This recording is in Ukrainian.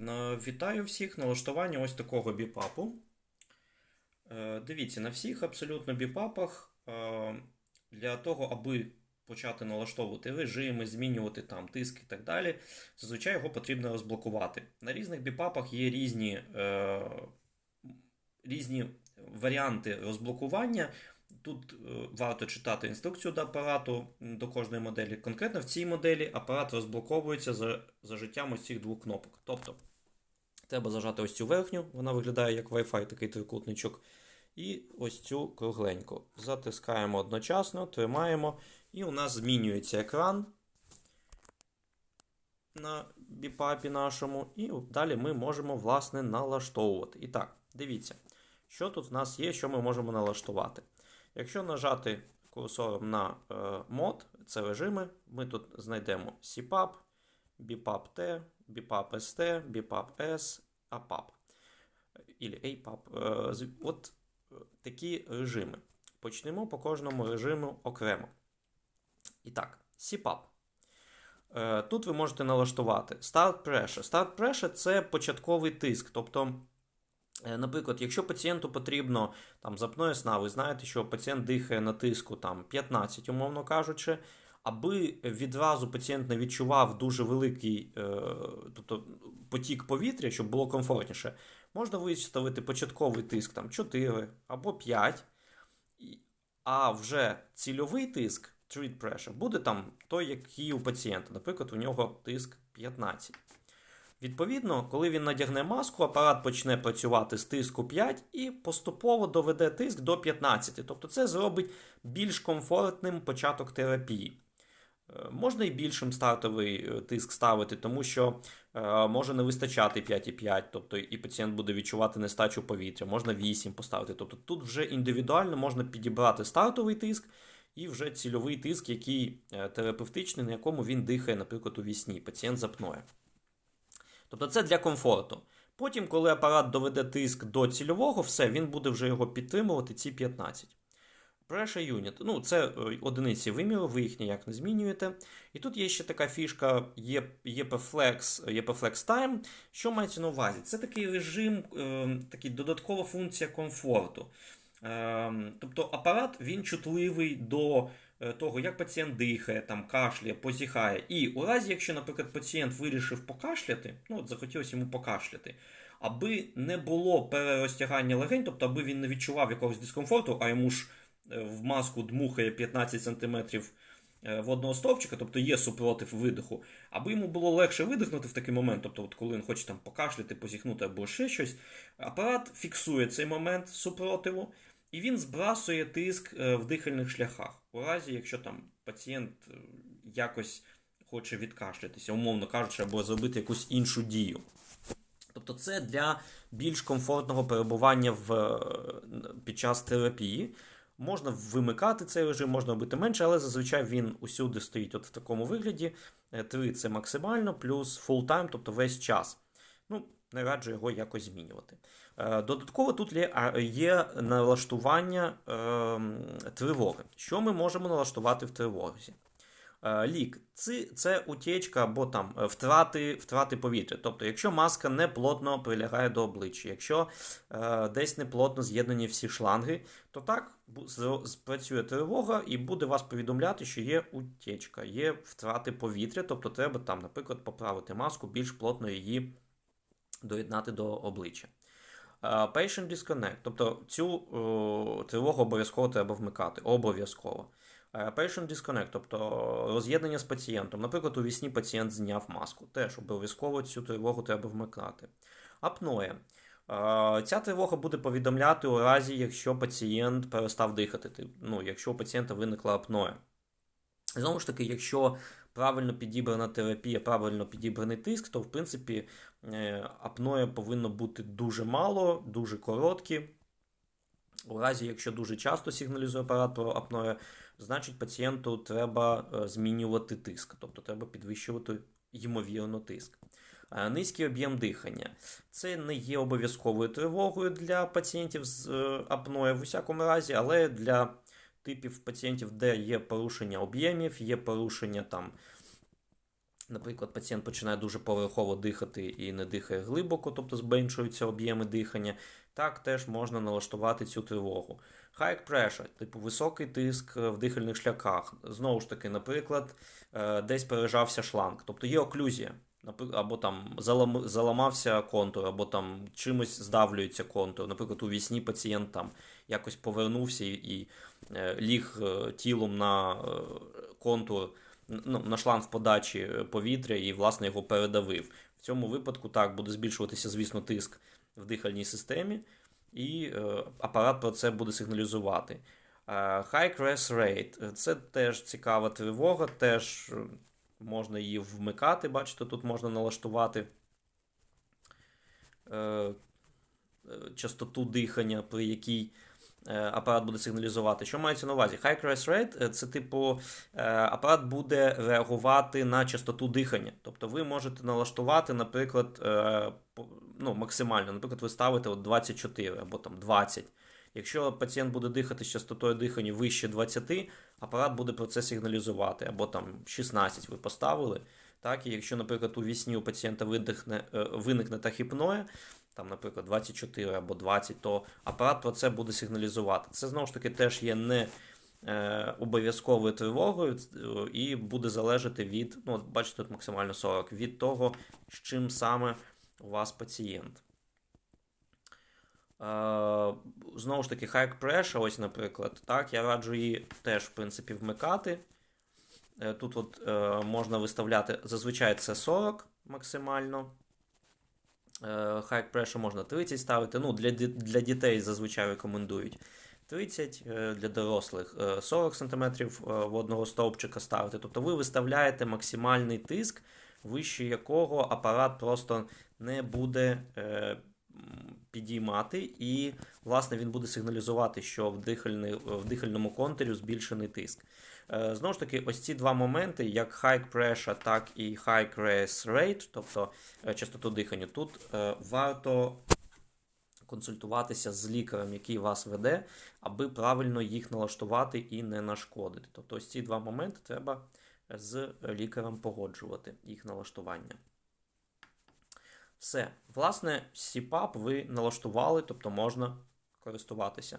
на- вітаю всіх налаштування ось такого біпапу. Е, Дивіться, на всіх абсолютно біпапах е, для того, аби почати налаштовувати режими, змінювати там тиск і так далі, зазвичай його потрібно розблокувати. На різних біпапах є різні, е, різні варіанти розблокування. Тут е, варто читати інструкцію до апарату до кожної моделі. Конкретно в цій моделі апарат розблоковується за, за життям ось цих двох кнопок. Тобто треба зажати ось цю верхню, вона виглядає як Wi-Fi, такий трикутничок. І ось цю кругленьку. Затискаємо одночасно, тримаємо, і у нас змінюється екран на біпапі нашому. І далі ми можемо, власне, налаштовувати. І так, дивіться, що тут в нас є, що ми можемо налаштувати. Якщо нажати курсором на е, мод, це режими, ми тут знайдемо CPAP, BPAP T, BPAP ST, BPAP S, APAP. Ілі APAP. От е, такі режими. Почнемо по кожному режиму окремо. І так, CPAP. Е, Тут ви можете налаштувати Start Pressure. Start Pressure це початковий тиск. Тобто, е, наприклад, якщо пацієнту потрібно там, з апноє сна, ви знаєте, що пацієнт дихає на тиску там, 15, умовно кажучи, аби відразу пацієнт не відчував дуже великий е, тобто, потік повітря, щоб було комфортніше, можна виставити початковий тиск там, 4 або 5, а вже цільовий тиск, treat pressure, буде там той, який у пацієнта. Наприклад, у нього тиск 15. Відповідно, коли він надягне маску, апарат почне працювати з тиску 5 і поступово доведе тиск до 15. Тобто це зробить більш комфортним початок терапії. Можна і більшим стартовий е, тиск ставити, тому що е, може не вистачати 5,5, тобто і пацієнт буде відчувати нестачу повітря, можна 8 поставити. Тобто тут вже індивідуально можна підібрати стартовий тиск і вже цільовий тиск, який е, терапевтичний, на якому він дихає, наприклад, у вісні, пацієнт запноє. Тобто це для комфорту. Потім, коли апарат доведе тиск до цільового, все, він буде вже його підтримувати, ці 15. Pressure unit. Ну, це е, одиниці виміру, ви їх ніяк не змінюєте. І тут є ще така фішка EPFlex, EPFlex Time. Що мається на увазі? Це такий режим, е, такий додаткова функція комфорту. Е, тобто апарат він чутливий до того, як пацієнт дихає, там, кашляє, позіхає. І у разі, якщо, наприклад, пацієнт вирішив покашляти, ну от захотілося йому покашляти, аби не було перерозтягання легень, тобто аби він не відчував якогось дискомфорту, а йому ж в маску дмухає 15 см водного стовпчика, тобто є супротив видиху, аби йому було легше видихнути в такий момент, тобто от коли він хоче там покашляти, позіхнути або ще щось, апарат фіксує цей момент супротиву, і він збрасує тиск е, в дихальних шляхах. У разі, якщо там пацієнт е, якось хоче відкашлятися, умовно кажучи, або зробити якусь іншу дію. Тобто це для більш комфортного перебування в, е, під час терапії. Можна вимикати цей режим, можна робити менше, але зазвичай він усюди стоїть от в такому вигляді. 3 це максимально, плюс full time, тобто весь час. Ну, не раджу його якось змінювати. Е, Додатково тут є, налаштування е, тривоги. Що ми можемо налаштувати в тривозі? Е, Лік це, утечка або там е, втрати, втрати повітря. Тобто, якщо маска не плотно прилягає до обличчя, якщо е, десь не плотно з'єднані всі шланги, то так спрацює тривога і буде вас повідомляти, що є утечка, є втрати повітря. Тобто, треба там, наприклад, поправити маску, більш плотно її доєднати до обличчя. Е, Patient disconnect, тобто цю о, тривогу обов'язково треба вмикати. Обов'язково. Е, Patient disconnect, тобто роз'єднання з пацієнтом. Наприклад, у вісні пацієнт зняв маску. Теж обов'язково цю тривогу треба вмикати. Апноє. Е, Ця тривога буде повідомляти у разі, якщо пацієнт перестав дихати. Ну, якщо у пацієнта виникла апноє. Знову ж таки, якщо правильно підібрана терапія, правильно підібраний тиск, то в принципі е, апноє повинно бути дуже мало, дуже короткі. У разі, якщо дуже часто сигналізує апарат про апноє, значить пацієнту треба е, змінювати тиск, тобто треба підвищувати ймовірно тиск. Е, Низький об'єм дихання. Це не є обов'язковою тривогою для пацієнтів з е, апноє в усякому разі, але для типів пацієнтів, де є порушення об'ємів, є порушення там Наприклад, пацієнт починає дуже поверхово дихати і не дихає глибоко, тобто зменшуються об'єми дихання. Так теж можна налаштувати цю тривогу. High pressure, типу високий тиск в дихальних шляхах. Знову ж таки, наприклад, е, десь пережався шланг, тобто є оклюзія, або там залам- заламався контур, або там чимось здавлюється контур. Наприклад, у вісні пацієнт там якось повернувся і, е, ліг е, тілом на е, контур, ну, на шланг подачі е, повітря і, власне, його передавив. В цьому випадку так буде збільшуватися, звісно, тиск в дихальній системі, і е, апарат про це буде сигналізувати. Е, High Crash Rate – це теж цікава тривога, теж можна її вмикати, бачите, тут можна налаштувати частоту дихання, при якій апарат буде сигналізувати. Що мається на увазі? High Crash Rate – це типу е, апарат буде реагувати на частоту дихання. Тобто ви можете налаштувати, наприклад, е, ну, максимально, наприклад, ви ставите от 24 або там 20. Якщо пацієнт буде дихати з частотою дихання вище 20, апарат буде про це сигналізувати, або там 16 ви поставили. Так, і якщо, наприклад, у вісні у пацієнта е, виникне тахіпноя, там, наприклад, 24 або 20, то апарат про це буде сигналізувати. Це знову ж таки теж є не е, обов'язковою тривогою е, і буде залежати від, ну, бачите, тут максимально 40, від того, з чим саме у вас пацієнт. Е, знову ж таки, high pressure, ось, наприклад, так, я раджу її теж, в принципі, вмикати. Е, Тут от, е, можна виставляти, зазвичай це 40 максимально. Е, High pressure можна 30 ставити. Ну, для, для дітей зазвичай рекомендують 30, е, для дорослих е, 40 см в одного стовпчика ставити. Тобто ви виставляєте максимальний тиск, вище якого апарат просто не буде е, підіймати, і, власне, він буде сигналізувати, що в дихальному контурі збільшений тиск. Е, Знову ж таки, ось ці два моменти, як high pressure, так і high crash rate, тобто е, частоту дихання, тут е, варто консультуватися з лікарем, який вас веде, аби правильно їх налаштувати і не нашкодити. Тобто ось ці два моменти треба з лікарем погоджувати їх налаштування. Все. Власне, CPAP ви налаштували, тобто можна користуватися.